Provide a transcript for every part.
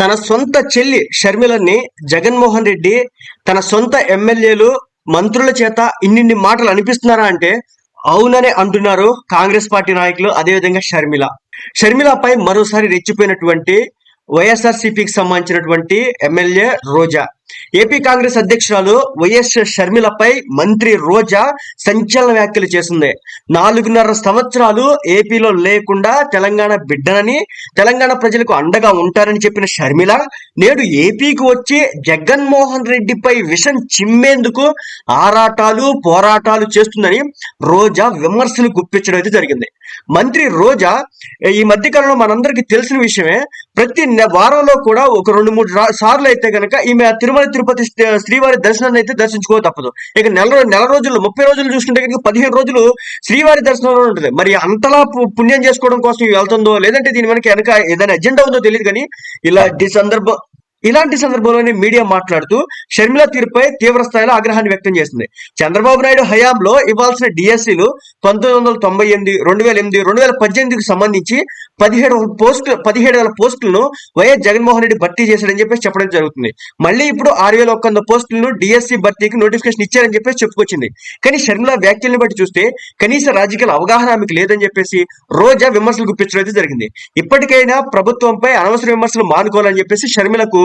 తన సొంత చెల్లి షర్మిలని జగన్మోహన్ రెడ్డి తన సొంత ఎమ్మెల్యేలు మంత్రుల చేత ఇన్నిన్ని మాటలు అనిపిస్తున్నారా అంటే అవుననే అంటున్నారు కాంగ్రెస్ పార్టీ నాయకులు అదేవిధంగా షర్మిల. షర్మిలపై మరోసారి రెచ్చిపోయినటువంటి వైఎస్ఆర్సీపీకి సంబంధించినటువంటి ఎమ్మెల్యే రోజా. ఏపీ కాంగ్రెస్ అధ్యక్షురాలు వైఎస్ షర్మిలపై మంత్రి రోజా సంచలన వ్యాఖ్యలు చేసింది. నాలుగున్నర సంవత్సరాలు ఏపీలో లేకుండా తెలంగాణ బిడ్డనని తెలంగాణ ప్రజలకు అండగా ఉంటారని చెప్పిన షర్మిల నేడు ఏపీకి వచ్చి జగన్మోహన్ రెడ్డిపై విషం చిమ్మేందుకు ఆరాటాలు పోరాటాలు చేస్తుందని రోజా విమర్శలు గుప్పించడం అయితే జరిగింది. మంత్రి రోజా ఈ మధ్య కాలంలో మనందరికీ తెలిసిన విషయమే ప్రతి నె- వారంలో కూడా ఒక రెండు మూడు సార్లు అయితే గనక ఈమె తిరుమల తిరుపతి శ్రీవారి దర్శనాన్ని అయితే దర్శించుకో తప్పదు. ఇక నెల నెల రోజులు ముప్పై రోజులు చూసుకుంటే కనుక పదిహేను రోజులు శ్రీవారి దర్శనంలో ఉంటుంది. మరి అంతలా పు- పుణ్యం చేసుకోవడం కోసం వెళ్తుందో లేదంటే దీని వెనక వెనక ఏదైనా ఎజెండా ఉందో తెలియదు కానీ ఇలాంటి సందర్భం ఇలాంటి సందర్భంలోనే మీడియా మాట్లాడుతూ షర్మిల తీరుపై తీవ్ర స్థాయిలో ఆగ్రహాన్ని వ్యక్తం చేసింది. చంద్రబాబు నాయుడు హయాంలో ఇవ్వాల్సిన డిఎస్సీలు పంతొమ్మిది వందల తొంభై ఎనిమిది రెండు వేల ఎనిమిది రెండు వేల పద్దెనిమిదికి సంబంధించి పదిహేడు పోస్టులు పదిహేడు వేల పోస్టులను వైఎస్ జగన్మోహన్ రెడ్డి భర్తీ చేశాడని చెప్పేసి చెప్పడం జరుగుతుంది. మళ్ళీ ఇప్పుడు ఆరు వేల ఒక్క వంద పోస్టులను డిఎస్సీ భర్తీకి నోటిఫికేషన్ ఇచ్చారని చెప్పేసి చెప్పుకొచ్చింది. కానీ షర్మిల వ్యాఖ్యల్ని బట్టి చూస్తే కనీస రాజకీయాల అవగాహన ఆమెకు లేదని చెప్పేసి రోజా విమర్శలు గుప్పించడం అయితే జరిగింది. ఇప్పటికైనా ప్రభుత్వంపై అనవసర విమర్శలు మానుకోవాలని చెప్పేసి షర్మిలకు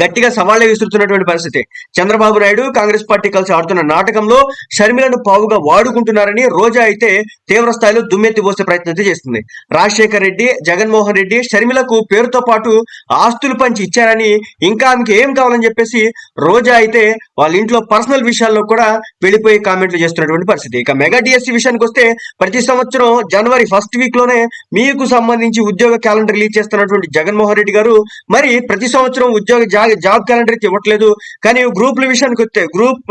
గట్టిగా సవాళ్ళు విసురుతున్నటువంటి పరిస్థితి. చంద్రబాబు నాయుడు కాంగ్రెస్ పార్టీ కలిసి ఆడుతున్న నాటకంలో షర్మిలను పావుగా వాడుకుంటున్నారని రోజా అయితే తీవ్ర స్థాయిలో దుమ్మెత్తి పోసే ప్రయత్నం చేస్తుంది. రాజశేఖర్ రెడ్డి జగన్మోహన్ రెడ్డి షర్మిలకు పేరుతో పాటు ఆస్తులు పంచి ఇచ్చారని ఇంకా ఆమెకి ఏం కావాలని చెప్పేసి రోజా అయితే వాళ్ళ ఇంట్లో పర్సనల్ విషయాల్లో కూడా వెళ్ళిపోయి కామెంట్లు చేస్తున్నటువంటి పరిస్థితి. ఇక మెగా డిఎస్సి విషయానికి వస్తే ప్రతి సంవత్సరం జనవరి ఫస్ట్ వీక్లోనే మీకు సంబంధించి ఉద్యోగ క్యాలెండర్ రిలీజ్ చేస్తున్నటువంటి జగన్మోహన్ రెడ్డి గారు మరి ప్రతి సంవత్సరం ఉద్యోగ జాబ్ క్యాలెండర్ అయితే ఇవ్వట్లేదు. కానీ గ్రూపుల విషయానికి వస్తే గ్రూప్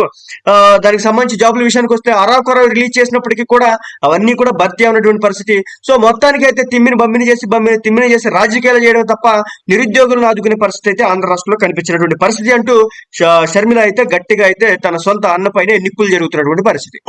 ఆ, దానికి సంబంధించి జాబ్ల విషయానికి వస్తే అరాకొర రిలీజ్ చేసినప్పటికీ కూడా అవన్నీ కూడా భర్తీ అయినటువంటి పరిస్థితి. సో మొత్తానికి అయితే తిమ్మిని బమ్మిని చేసి బమ్మిని తిమ్మిని చేసి రాజకీయాలు చేయడం తప్ప నిరుద్యోగులను ఆదుకునే పరిస్థితి అయితే ఆంధ్ర రాష్ట్రంలో కనిపించినటువంటి పరిస్థితి అంటూ షర్మిల అయితే గట్టిగా అయితే తన సొంత అన్నపైనే నిప్పులు జరుగుతున్నటువంటి పరిస్థితి.